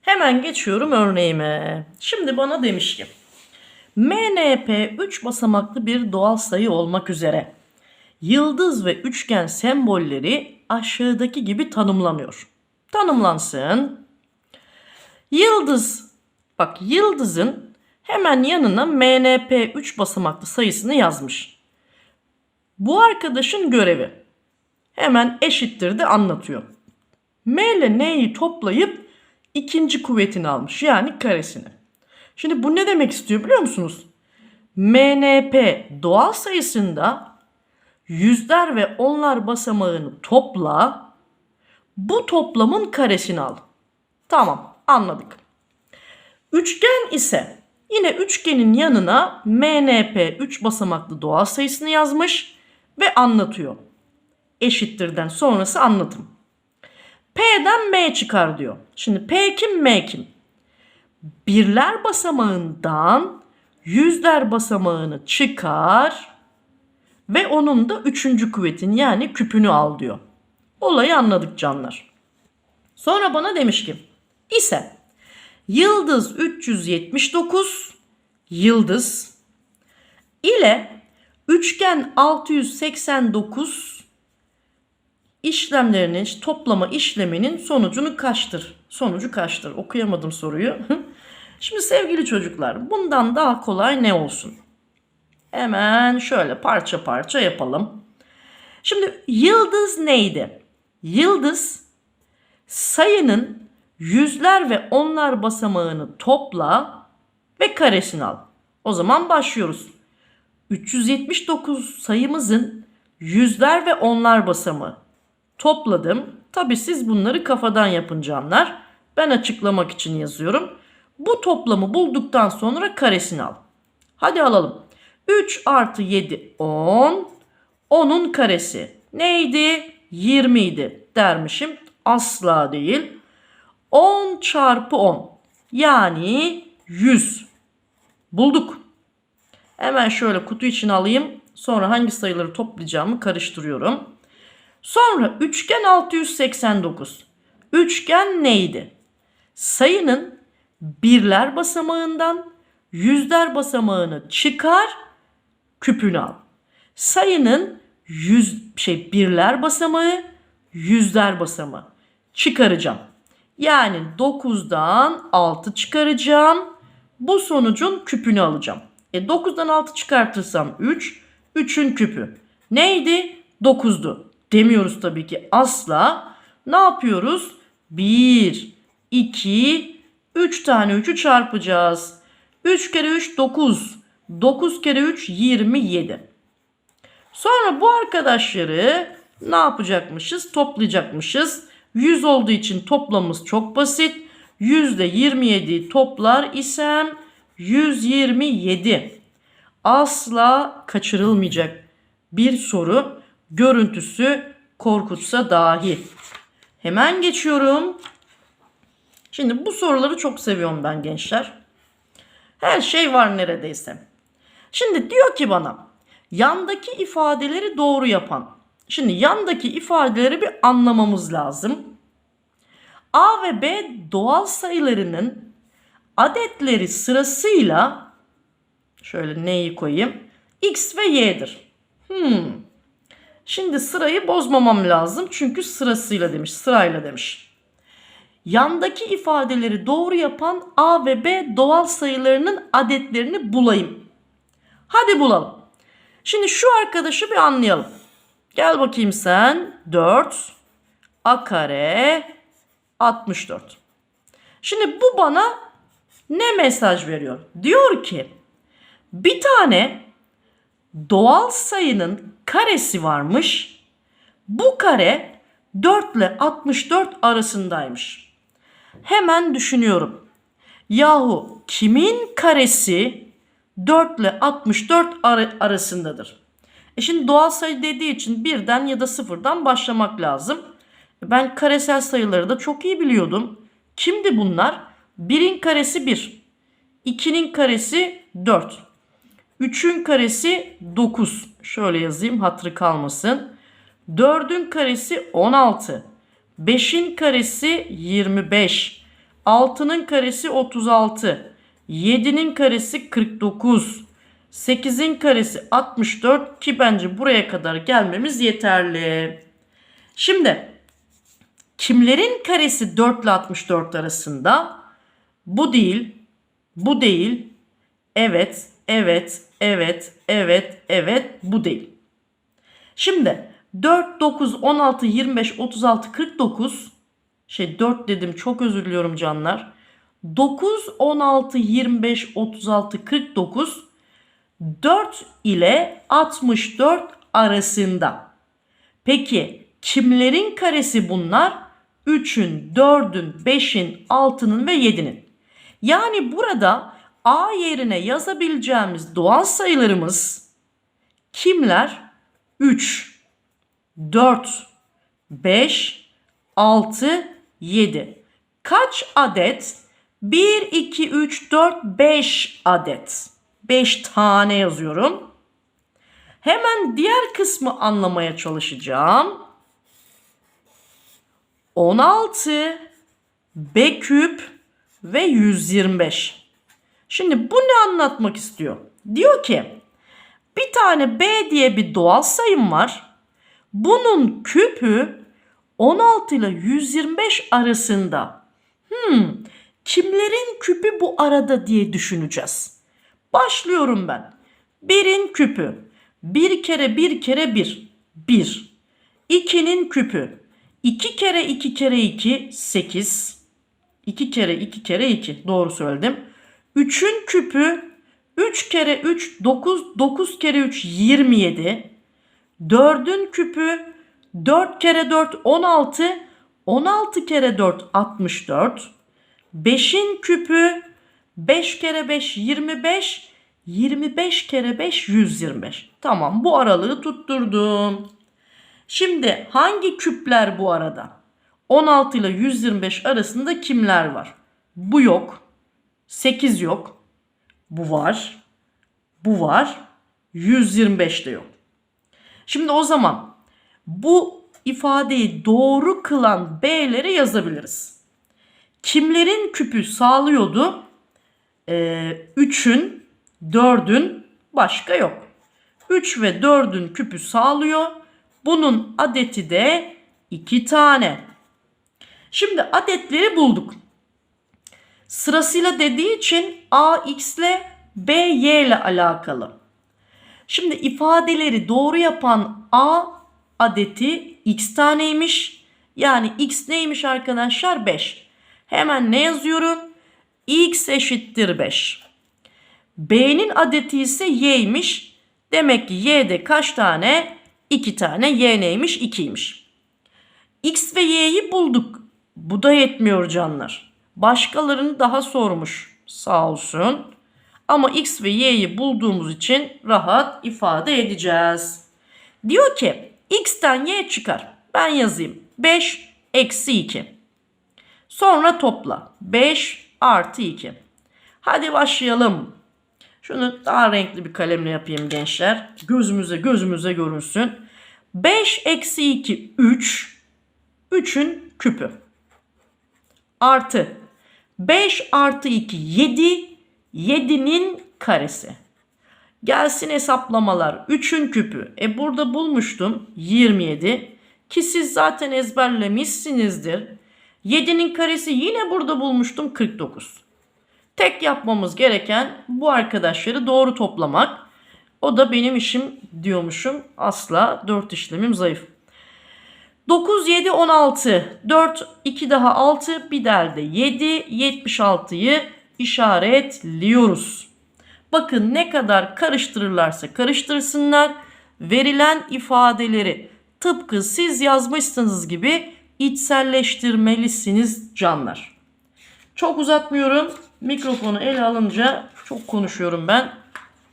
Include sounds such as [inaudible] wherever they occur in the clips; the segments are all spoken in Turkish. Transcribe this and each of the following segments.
Hemen geçiyorum örneğime. Şimdi bana demiş ki MNP 3 basamaklı bir doğal sayı olmak üzere yıldız ve üçgen sembolleri aşağıdaki gibi tanımlanıyor. Tanımlansın. Yıldız, bak yıldızın hemen yanına MNP 3 basamaklı sayısını yazmış. Bu arkadaşın görevi hemen eşittir de anlatıyor. M ile N'yi toplayıp ikinci kuvvetini almış. Yani karesini. Şimdi bu ne demek istiyor biliyor musunuz? MNP doğal sayısında yüzler ve onlar basamağını topla. Bu toplamın karesini al. Tamam anladık. Üçgen ise yine üçgenin yanına MNP 3 basamaklı doğal sayısını yazmış ve anlatıyor. Eşittirden sonrası anlatım. P'den M çıkar diyor. Şimdi P kim M kim? Birler basamağından yüzler basamağını çıkar ve onun da üçüncü kuvvetin yani küpünü al diyor. Olayı anladık canlar. Sonra bana demiş ki ise yıldız 379 yıldız ile üçgen 689 işlemlerinin toplama işleminin sonucunu kaçtır? Sonucu kaçtır? Okuyamadım soruyu. [laughs] Şimdi sevgili çocuklar bundan daha kolay ne olsun? Hemen şöyle parça parça yapalım. Şimdi yıldız neydi? Yıldız sayının yüzler ve onlar basamağını topla ve karesini al. O zaman başlıyoruz. 379 sayımızın yüzler ve onlar basamağı. Topladım. Tabi siz bunları kafadan yapın canlar. Ben açıklamak için yazıyorum. Bu toplamı bulduktan sonra karesini al. Hadi alalım. 3 artı 7 10. 10'un karesi neydi? 20 idi dermişim. Asla değil. 10 çarpı 10 yani 100. Bulduk. Hemen şöyle kutu içine alayım. Sonra hangi sayıları toplayacağımı karıştırıyorum. Sonra üçgen 689. Üçgen neydi? Sayının birler basamağından yüzler basamağını çıkar, küpünü al. Sayının yüz şey birler basamağı, yüzler basamağı çıkaracağım. Yani 9'dan 6 çıkaracağım. Bu sonucun küpünü alacağım. E 9'dan 6 çıkartırsam 3, 3'ün küpü. Neydi? 9'du. Demiyoruz tabii ki asla. Ne yapıyoruz? 1, 2, 3 tane 3'ü çarpacağız. 3 kere 3 9. 9 kere 3 27. Sonra bu arkadaşları ne yapacakmışız? Toplayacakmışız. 100 olduğu için toplamımız çok basit. 100 ile 27'yi toplar isem 127. Asla kaçırılmayacak bir soru. Görüntüsü korkutsa dahi. Hemen geçiyorum. Şimdi bu soruları çok seviyorum ben gençler. Her şey var neredeyse. Şimdi diyor ki bana yandaki ifadeleri doğru yapan. Şimdi yandaki ifadeleri bir anlamamız lazım. A ve B doğal sayılarının adetleri sırasıyla şöyle neyi koyayım? X ve Y'dir. Hmm. Şimdi sırayı bozmamam lazım çünkü sırasıyla demiş, sırayla demiş. Yandaki ifadeleri doğru yapan A ve B doğal sayılarının adetlerini bulayım. Hadi bulalım. Şimdi şu arkadaşı bir anlayalım. Gel bakayım sen. 4 A kare 64. Şimdi bu bana ne mesaj veriyor? Diyor ki bir tane doğal sayının karesi varmış. Bu kare 4 ile 64 arasındaymış. Hemen düşünüyorum. Yahu kimin karesi 4 ile 64 ar- arasındadır? E şimdi doğal sayı dediği için birden ya da sıfırdan başlamak lazım. Ben karesel sayıları da çok iyi biliyordum. Kimdi bunlar? 1'in karesi 1. 2'nin karesi 4. 3'ün karesi 9. Şöyle yazayım hatırı kalmasın. 4'ün karesi 16. 5'in karesi 25. 6'nın karesi 36. 7'nin karesi 49. 8'in karesi 64 ki bence buraya kadar gelmemiz yeterli. Şimdi kimlerin karesi 4 ile 64 arasında? Bu değil, bu değil, evet, evet, evet, evet, evet, bu değil. Şimdi 4, 9, 16, 25, 36, 49 şey 4 dedim çok özür diliyorum canlar. 9, 16, 25, 36, 49 4 ile 64 arasında. Peki kimlerin karesi bunlar? 3'ün, 4'ün, 5'in, 6'nın ve 7'nin. Yani burada A yerine yazabileceğimiz doğal sayılarımız kimler? 3, 4, 5, 6, 7. Kaç adet? 1, 2, 3, 4, 5 adet. 5 tane yazıyorum. Hemen diğer kısmı anlamaya çalışacağım. 16 B küp ve 125. Şimdi bu ne anlatmak istiyor? Diyor ki bir tane B diye bir doğal sayım var. Bunun küpü 16 ile 125 arasında. Hmm, kimlerin küpü bu arada diye düşüneceğiz. Başlıyorum ben. Birin küpü. Bir kere bir kere bir. Bir. İkinin küpü. İki kere iki kere iki. Sekiz. İki kere iki kere iki. Doğru söyledim. Üçün küpü. Üç kere üç. Dokuz. Dokuz kere üç. Yirmi yedi. Dördün küpü. Dört kere dört. On altı. On altı kere dört. Altmış dört. Beşin küpü. 5 kere 5 25. 25 kere 5 125. Tamam bu aralığı tutturdum. Şimdi hangi küpler bu arada? 16 ile 125 arasında kimler var? Bu yok. 8 yok. Bu var. Bu var. 125 de yok. Şimdi o zaman bu ifadeyi doğru kılan B'leri yazabiliriz. Kimlerin küpü sağlıyordu? Ee, 3'ün, 4'ün başka yok. 3 ve 4'ün küpü sağlıyor. Bunun adeti de 2 tane. Şimdi adetleri bulduk. Sırasıyla dediği için A x ile B y ile alakalı. Şimdi ifadeleri doğru yapan A adeti x taneymiş. Yani x neymiş arkadaşlar? 5. Hemen ne yazıyorum? x eşittir 5. B'nin adeti ise y'ymiş. Demek ki y'de kaç tane? 2 tane. Y neymiş? 2'ymiş. X ve y'yi bulduk. Bu da yetmiyor canlar. Başkalarını daha sormuş. Sağ olsun. Ama x ve y'yi bulduğumuz için rahat ifade edeceğiz. Diyor ki x'ten y çıkar. Ben yazayım. 5 eksi 2. Sonra topla. 5 artı 2. Hadi başlayalım. Şunu daha renkli bir kalemle yapayım gençler. Gözümüze gözümüze görünsün. 5 eksi 2 3. 3'ün küpü. Artı 5 artı 2 7. 7'nin karesi. Gelsin hesaplamalar. 3'ün küpü. E burada bulmuştum 27. Ki siz zaten ezberlemişsinizdir. 7'nin karesi yine burada bulmuştum 49. Tek yapmamız gereken bu arkadaşları doğru toplamak. O da benim işim diyormuşum. Asla 4 işlemim zayıf. 9, 7, 16. 4, 2 daha 6. Bir derde 7. 76'yı işaretliyoruz. Bakın ne kadar karıştırırlarsa karıştırsınlar. Verilen ifadeleri tıpkı siz yazmışsınız gibi içselleştirmelisiniz canlar. Çok uzatmıyorum. Mikrofonu ele alınca çok konuşuyorum ben.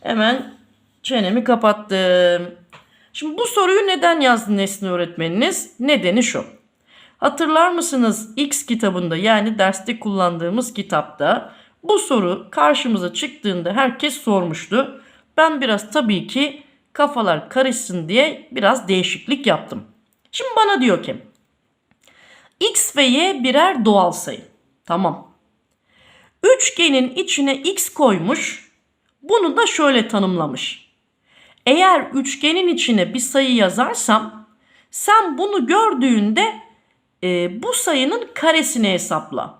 Hemen çenemi kapattım. Şimdi bu soruyu neden yazdı Nesli öğretmeniniz? Nedeni şu. Hatırlar mısınız X kitabında yani derste kullandığımız kitapta bu soru karşımıza çıktığında herkes sormuştu. Ben biraz tabii ki kafalar karışsın diye biraz değişiklik yaptım. Şimdi bana diyor ki X ve Y birer doğal sayı. Tamam. Üçgenin içine x koymuş. Bunu da şöyle tanımlamış. Eğer üçgenin içine bir sayı yazarsam sen bunu gördüğünde e, bu sayının karesini hesapla.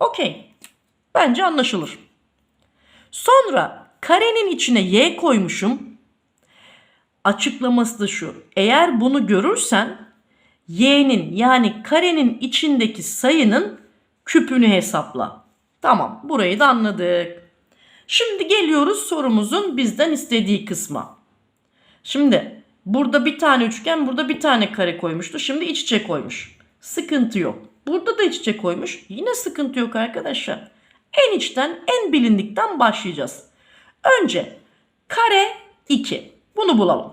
Okey. Bence anlaşılır. Sonra karenin içine y koymuşum. Açıklaması da şu. Eğer bunu görürsen y'nin yani karenin içindeki sayının küpünü hesapla. Tamam burayı da anladık. Şimdi geliyoruz sorumuzun bizden istediği kısma. Şimdi burada bir tane üçgen burada bir tane kare koymuştu. Şimdi iç içe koymuş. Sıkıntı yok. Burada da iç içe koymuş. Yine sıkıntı yok arkadaşlar. En içten en bilindikten başlayacağız. Önce kare 2. Bunu bulalım.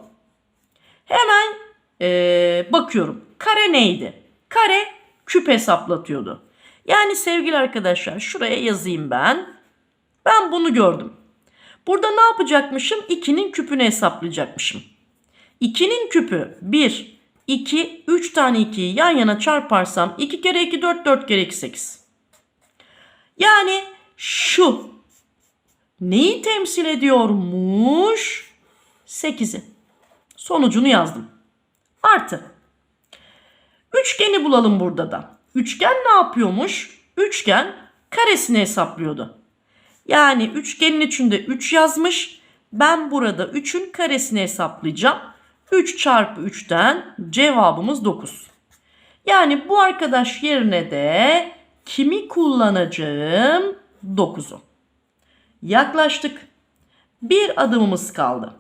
Hemen ee, bakıyorum. Kare neydi? Kare küp hesaplatıyordu. Yani sevgili arkadaşlar şuraya yazayım ben. Ben bunu gördüm. Burada ne yapacakmışım? 2'nin küpünü hesaplayacakmışım. 2'nin küpü 1, 2, 3 tane 2'yi yan yana çarparsam 2 kere 2 4, 4 kere 2 8. Yani şu neyi temsil ediyormuş? 8'i. Sonucunu yazdım. Artı. Üçgeni bulalım burada da. Üçgen ne yapıyormuş? Üçgen karesini hesaplıyordu. Yani üçgenin içinde 3 yazmış. Ben burada 3'ün karesini hesaplayacağım. 3 çarpı 3'ten cevabımız 9. Yani bu arkadaş yerine de kimi kullanacağım? 9'u. Yaklaştık. Bir adımımız kaldı.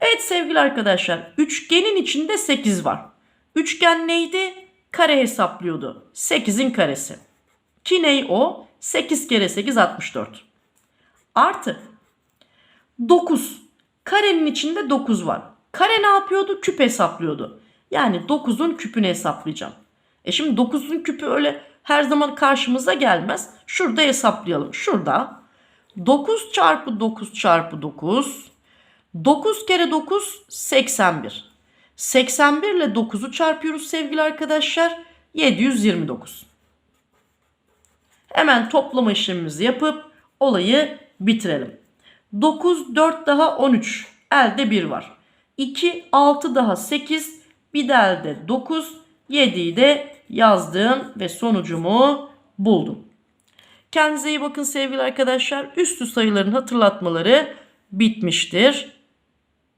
Evet sevgili arkadaşlar üçgenin içinde 8 var. Üçgen neydi? Kare hesaplıyordu. 8'in karesi. Ki ney o? 8 kere 8 64. Artı 9. Karenin içinde 9 var. Kare ne yapıyordu? Küp hesaplıyordu. Yani 9'un küpünü hesaplayacağım. E şimdi 9'un küpü öyle her zaman karşımıza gelmez. Şurada hesaplayalım. Şurada 9 çarpı 9 çarpı 9 9 kere 9 81. 81 ile 9'u çarpıyoruz sevgili arkadaşlar. 729. Hemen toplama işlemimizi yapıp olayı bitirelim. 9, 4 daha 13. Elde 1 var. 2, 6 daha 8. Bir de elde 9. 7'yi de yazdım ve sonucumu buldum. Kendinize iyi bakın sevgili arkadaşlar. Üstü sayıların hatırlatmaları bitmiştir.